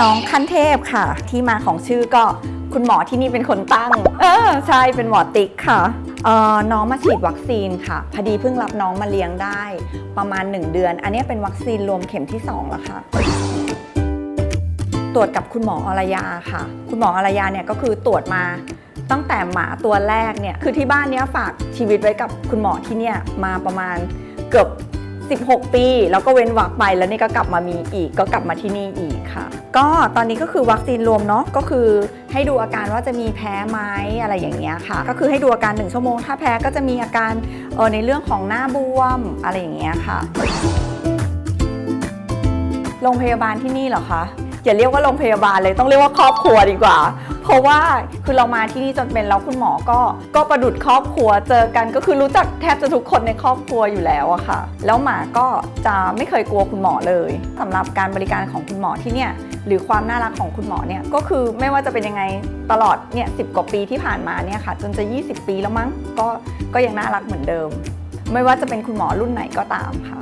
น้องขั้นเทพค่ะ ที่มาของชื่อก็คุณหมอที่นี่เป็นคนตั้ง เออใช่เป็นหมอติ๊กค่ะเออน้องมาฉีดวัคซีนค่ะ พอดีเพิ่งรับน้องมาเลี้ยงได้ ประมาณ 1 เดือน อันนี้เป็นวัคซีนรวมเข็มที่ 2 แล้วค่ะตรวจกับคุณหมออรยาค่ะ คุณหมออรยาเนี่ยก็คือตรวจมาตั้งแต่หมาตัวแรกเนี่ย คือที่บ้านเนี้ยฝากชีวิตไว้กับคุณหมอที่เนี่ยมาประมาณเกือบ 16 ปี แล้วก็เว้นวักไปแล้วนี่ก็กลับมามีอีก ก็กลับมาที่นี่อีกค่ะ ก็ตอนนี้ก็คือวัคซีนรวมเนาะก็คือให้ดูอาการว่าจะมีแพ้ไหมอะไรอย่างเงี้ยค่ะ ก็คือให้ดูอาการ 1 ชั่วโมง ถ้าแพ้ก็จะมีอาการเออในเรื่องของหน้าบวมอะไรอย่างเงี้ยค่ะโรงพยาบาลที่นี่เหรอคะอย่าเรียกว่าโรงพยาบาลเลยต้องเรียกว่าครอบครัวดีกว่า เพราะว่าคือเรามาที่นี่จนเป็นแล้วคุณหมอก็ก็ประดุดครอบครัวเจอกันก็คือรู้จักแทบจะทุกคนในครอบครัวอยู่แล้วอะค่ะ แล้วหมาก็จะไม่เคยกลัวคุณหมอเลยสำหรับการบริการของคุณหมอที่เนี่ยหรือความน่ารักของคุณหมอเนี่ยก็คือไม่ว่าจะเป็นยังไงตลอดเนี่ยสิกว่าปีที่ผ่านมาเนี่ยค่ะ จนจะ 20 ปีแล้วมั้งก็ก็ยังน่ารักเหมือนเดิม ไม่ว่าจะเป็นคุณหมอรุ่นไหนก็ตามค่ะ